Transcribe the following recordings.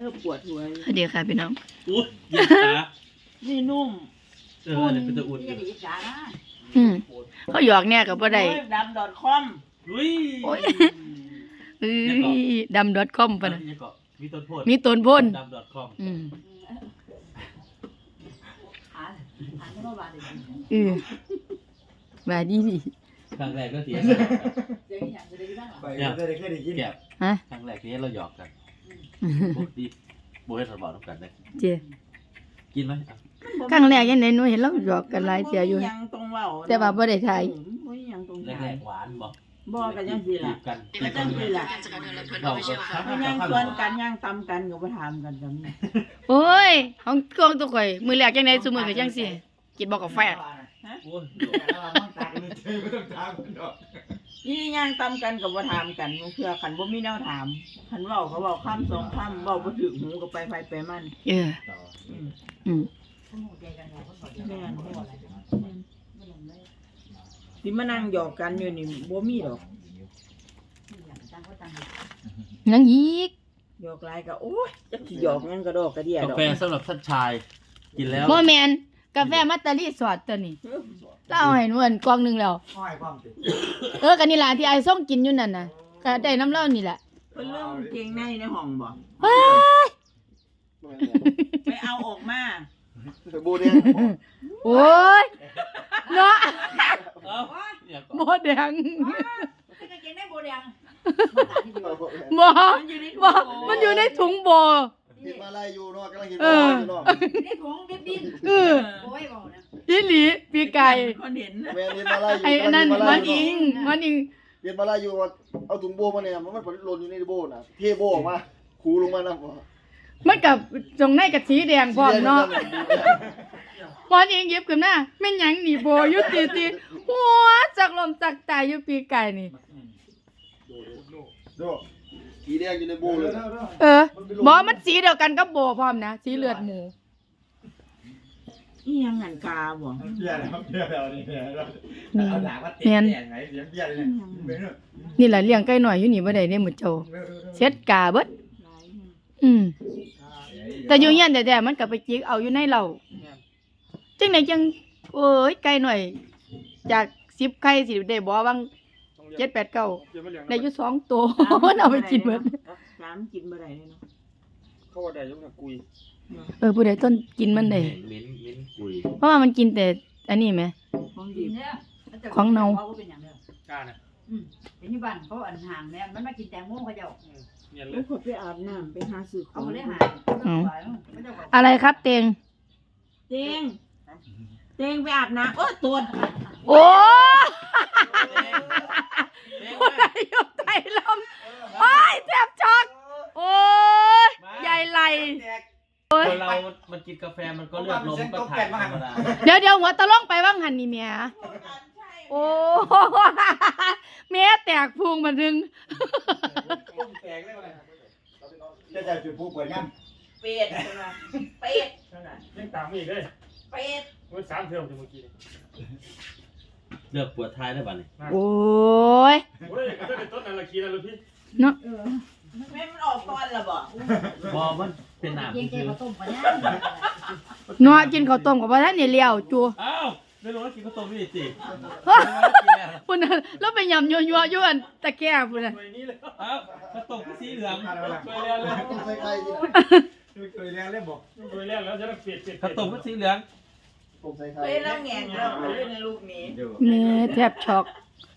เออปวดหัวสวัสดีค่ะพี่น้องอุ้ยเย็นขานี่นุ่มเออเนี่ยเป็นตะอุ่นอยู่อืมเขาหยอกเนี่ยกับบ่ได้ดำดอทคอมอุ้ยโอ้ยเอ้ยดำดอทคอมปะนะนี่ก็มีต้นโพดมีต้นพ่นดำดอทคอมอืมเออว่าดีดีครั้งแรกก็เสียไปก็ได้แค่ได้ยินแก็บฮะครั้งแรกที่เราหยอกกัน ปกติโบให้เราบอกน้ำกันเลยเจกินไหมอะครั้งแรกยังไงหนูเห็นเราหยอกกันหลายเสียอยู่ บ่มีหยังตรงเว้าแต่ว่าบ่ได้ถ่ายบ่มีหยังตรงแรถ่ายกๆหวานบอกบ่กันยังสิจีล่ะบกันก็จังสิล่ะ เราก็ทักมันยังชวนกันยังตำกันก็บ่ถามกันก็มีโอ้ยของกองตัวข่อย มือแรกจังได๋ซุมื้อก็จังซี่กินบ่กาแฟ โอ้ยมันตากเลยเจอไม่ต้องถามมันดอก นี่ยังตำกันก็บ่ถามกันเพื่อคันบ่มีแนวถามคันเว้าก็เว้าคำสองคำเว้าบ่ถึกหูก็ไปไผไปมันเออ อืมอืม แม่นที่มานั่งหยอกกันอยู่นี่บ่มีดอกนังอีกหยอกหลายก็โอ้ยจักสิหยอกหยังก็ดอกกระเดียกาดอกแฟสำหรับท่านชาย กินแล้ว บ่แม่น กาแฟมัตตารีสอดตัวนี้เราเอาให้หนูอันกล่องหนึงแล้ว ห้อยความติดเออกันนี่ล่ะที่ไอ้ส้มกินอยู่นั่นน่ะก็ได้น้ำเหล้านี่แหละเพิ่นเริ่มเกงในในห้องบ่ว้ายไปเอาออกมาโบเดียโอ้ยเนาะเอ้าเนี่ยก็บ่แดงเก่งได้โบแดง บ่มันอยู่ในถุงบ่มันอยู่ในถุงบ่ กินมาไล่อยู่เนาะกำลังกินเอออยู่เนาะได้ของเด็บดินเออโอ้ยบอกนะอีหลีปีไก่คนเห็นนะแม่นี่มาไล่อยู่ไอ้อันนั้นกำลัมันกิอิงมันอิงกินมาไล่อยู่ว่าเอาถุงโบมาเนี่ยมันมันหล่นอยู่ในโบน่ะเทโบออกมาคูลงมานะมันกับตรงในกับสีแดงพร้อมเนาะมันอิงหยิบขึ้นมาแม่นหยังนี่บ่อยู่ตีตีหัวจักลมจักตายอยู่ปีไก่นี่โด สีแดงอยู่ในโบเลยเออบ่มันสีเดียวกันกับโบพร้อมนะ สีเลือดหมูอีหยังหันกาบ่เบี้ยแล้วเบี้ยแล้วนี่เบี้ยแล้วนี่เอาด่าว่าเตะเนียนแดงไหนเสียงเบี้ยเลยเนี่ยนี่แหละเลี้ยงไก่หน่อยอยู่นี่บ่ได้เด้หมื้อเจ้าเช็ดกาเบิดหลายแฮะอืมแต่อยู่เฮียนแต่ๆมันก็ไปจิกเอาอยู่ในเหล้าจังไหนจังโอ้ยไก่หน่อย จากสิบไข่สิได้บ่บาง เจ็ดแปดเก้าได้อยู่สองตัว มันเอาไปกินหมดสามกินบ่ได้เลยเนาะเขาว่าได้ยกกับกุยเออผู้ใดต้นกินมันได้เหม็นเหม็นกุยเพราะว่ามันกินแต่อันนี้ไหม ของดิดีนเนี่ยของเนาเขาเป็นอย่างเดียวกล้านะอืมเป็นที่บ้านเขาอันห่างเนี่ยมันมากินแตงโมเขาเจ้าเนียนเลลูยกขอยไปอาบน้ำไปหาซื้อขเขาองเลยห่างเขาเจ้าบอกอะไรครับเตงเตงเตงไปอาบน้ำโอ้ยตัวโอ้ ผู้ใดอยู่ใต้ลมโอ้ยแทบช็อกโอ้ยใหญ่ไหลคนเรา มันกินกาแฟมันก็เลือดลมก็ถ่ายธรรมดาเดี๋ยวเดี๋ยวหัวตะล่องไปว่างหันนี่เมียโอ้เมียแตกพุงมาถึงแตกได้ไหมจะจะจุดผู้เปิดงานเป็ดใช่ไหมเป็ดนั่นน่ะยังตามอีกเลยเป็ดมันสามเทอมถึงเมื่อกี้ เลือกปวดท้ายได้ป่ะเนี่ยโอ้ยโอ้ยก็ได้ต้นนั่นละคีนั่นละพี่เนาะแม่มันออกตอนละบ่บอมันเป็นหนามเก่งเก่คืงอเขาต้มปะเนี่ยเนาะกินข้าวต้มกับพ่อท่านนี่เลี้ยวจูอ้าวไม่รู้ว่ากินข้าวต้มนี่สิพุ่นน่ะแล้วไปยำยัวยัวๆอยู่อันตะแกรงพุ่นน่ะไปนี่เลยอ้าวข้าวต้มก็สีเหลืองไปแล้วเลยต้องใส่ไข่กินเคยเรียนเล่นบอกไปแล้วแล้วจะได้เปลี่ยนเปลี่ยนข้าวต้มก็สีเหลือง ต้องใส่ไข่เป็ดแล้วแงงแล้วเล่นในลูกนี้แม่แทบช็อก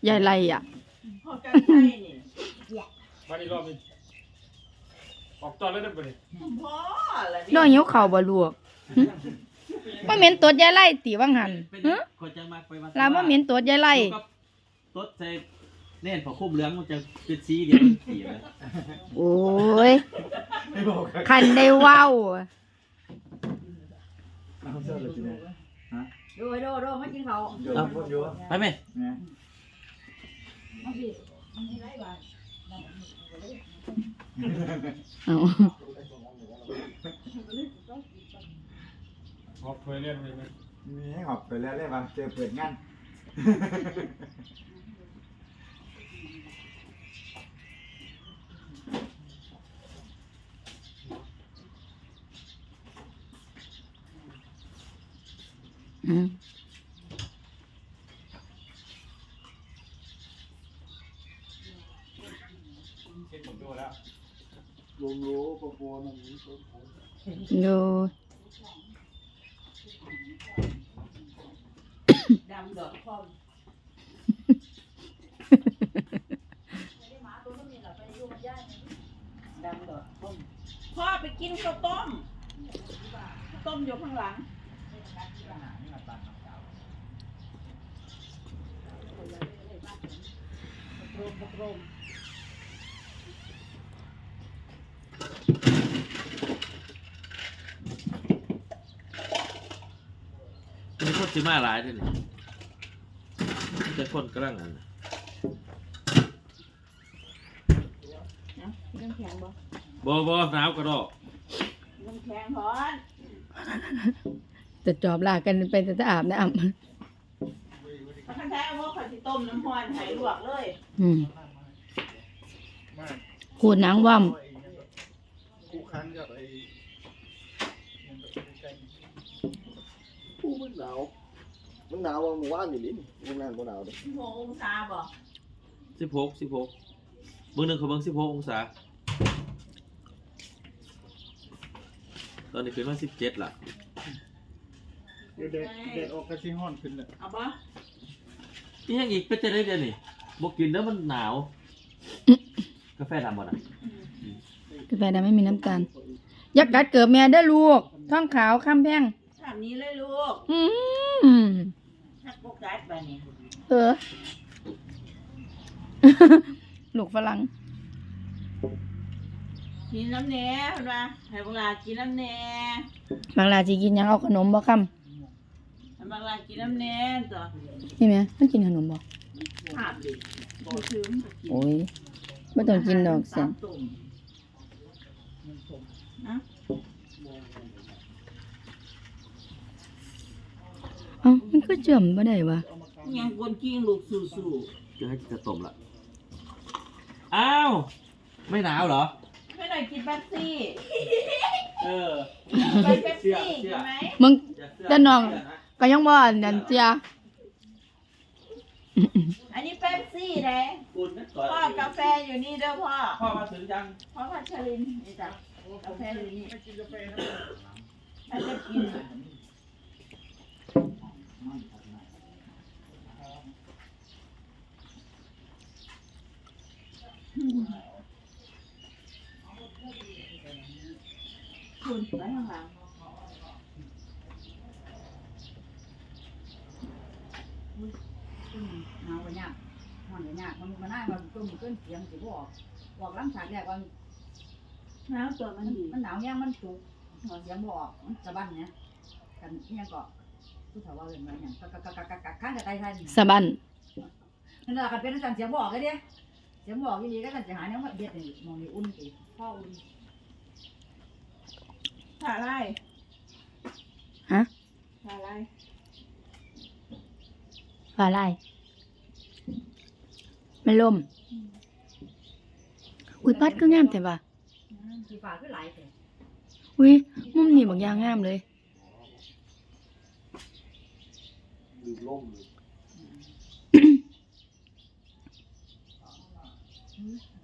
ใหญ่ไรอะ พอกันใช่นี่มาอีกรอบนึงออกตอนแล้วได้ปะเนี่ยพอละน้องหิวข้าวบ่ลวกหึบ่เหม็นตดยายไล่ติว่างหันเป็นหึคนจะมาไปวัดลาบ่เหม็นตดยายไล่ตดใส่เน่นพอคุ้มเหลืองมันจะเป็นสีเดียวมันสีเลยโอ้ยไม่บอกครับคันได้เว้าเอาเสื้อเลยทีนี้ ดูไอ้โดโดมากินเขาเดี๋ยวพูดอยู่ไปไหมนะมาสิมันมีไรบ้างเอาออกไปเรียนไปไหมมีให้หอบไปแล้วเลยว่าเจอเปิดงาน อืม เห็นผม ดูแล้วรวมโลปะปนอันนี้ต้นผมโดยดำดอกคอมดำดอกคอมพ่อไปกินข้าวต้มข้าวต้มอยู่ข้างหลัง มีคนสิมาหลายเด้อนี่แต่คนกำลังอันนะน้ำแข็งบ่บ่บ่หนาวกระดอกน้ำแข็งร้อน จะจอบลากันไปจะอาบน้ถ้าคันแท้เอาว่าข้าวที่ต้มน้ำร้อนให้ลวกเลยำอืมขูดหนังว่คู่คันกับไอ้คู่มันหนาว มันหนาวว่าหมู่บ้านอยู่ลิ้นมันนานบ่หนาวเด้อโมองศาบ่สิบหกสิบหกมือหนึ่งเขาเบิ่งสิบหกองศา ตอนนี้ขึ้นมาสิบเจ็ดละเดี๋ยวเด็กเด็กออกกระชิห้อนขึ้นเลยเอาบ่นี่ยังอีกเป็นจะได้เดือนนี่บกินแล้วมันหนาว กาแฟดำหมดอะำกาแฟดำไม่มีน้ำตาลอยักกัดเกิดแม่ได้อลูกท้องขาวข้ามแพงถามนี้เลยลูกอืมนักโปกัสบ่นี่เออลูกฝรั่งกินน้ำแหน่เพิ่นว่าให้เวลากินน้ำแหน่บางลาสิกินหยังเอาขนมบ่ค่ ให้เวลากินน้ำแหน่ตัวำนี่ไหมมันกินขนมบ่ภาพดิบ่ซื้อมันก็กินโอ้ยไม่ต้องกินดอกเสียงตามตุ่มนะเอ้ามันก็เชื่อมบ่ได้วะยังกวนกิ้งลูกสู้จะให้จะต้มละอ้าว ไม่หนาวเหรอๆไม่หน่อยกินแป๊บซี่เออ ไปแป๊บซี่ใช่ไหมมึงแต่น้อง ก็ยังบ่อันนั้นเจียอันนี้แป๊บซี่เลยคุณนักก่อนพ่อกาแฟอยู่นี่เด้อพ่อ พ่อมาถึงยังพ่อพัชรินนี่จ้ะกาแฟอยู่นี่ถ้าจะกินคุณไปข้างหลัง ขึ้นหนาวกันยากหอนกันยากมันมาหน้ามันก็มีเกินเสียงสิบออกบอกหลังฉากแรกว่าน้ำตัวมันดีมันหนาวยังมันจุกหอนเสียงบออกมันสะบั้นเนี่ยกันที่ยก็ผู้สาวว่าเรื่องอะไรอย่างกักกักกักกักกักข้างกับไตไทยสะบันนั่นแหละกันเป็นสั่นเสียงบออกเลยเด้เสียงบอกยี่นี่ก็สั่นจะหาเนี่ยว่าเบียดนี่มองนี่อุ่นสิพ่ออุ่นถ่าไรฮะถ่าไร ฟ้าลายมันลม อุ้ยปัดก็งามแต่ว่าสีฟ้าคือหลายแต่อุ้ยมุมนี้บางอย่างงามเลยลืมล่มเลย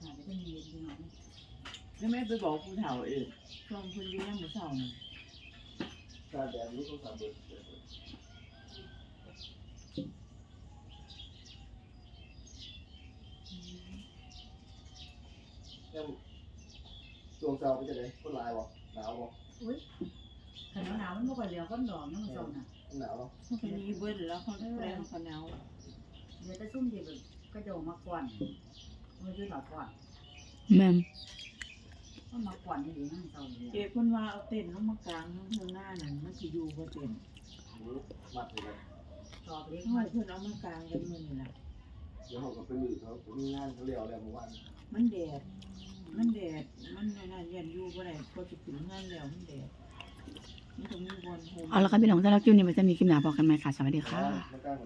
อาจจะเป็นมีดีหน่อยแล้วไม่ไปบอกผู้เฒ่าเองช่วงคุณดีนั่งผู้เฒ่าน่ะการแดดรู้ต้องสามเดือน ยังช่วงเช้าเป็นจะไดคนหลายบ่หนาวบ่ขนหนาวมันไม่ค่อยเหลียวก้นดอกนั่นมันสนอะหนาวเนาะคนนี้เบิ้ลแล้วเขาแปลงเขาหนาวเดี๋ยวจะซุ่มที่แบบก็จะมาก่อนมันคือหลับก่อนแม่มมันมาก่อนนี่ดีนั่งเศร้าเลยเก็บคนว่าเอาเต็นท์ลงมากลางข้างหน้านั่นมันสิอยู่บ่เต็นท์มัดเลยชอบเล็กเฮ้ยเพิ่นเอามากลางกันมื้อนี่ล่ะเดี๋ยวเขาก็ไปลือเขามีงานเขาเลี้ยวแล้วเมื่อวานมันแดด มันแดด มันนั่นเย็นอยู่บ่ได้พอจะถึงงานแล้วมันแดดมันต้องมีบอลโฮม เอาละครับพี่น้องถ้ารับคลิปนี้มันจะมีคลิปหนาบอกกันไหมค่ะ สวัสดีค่ะ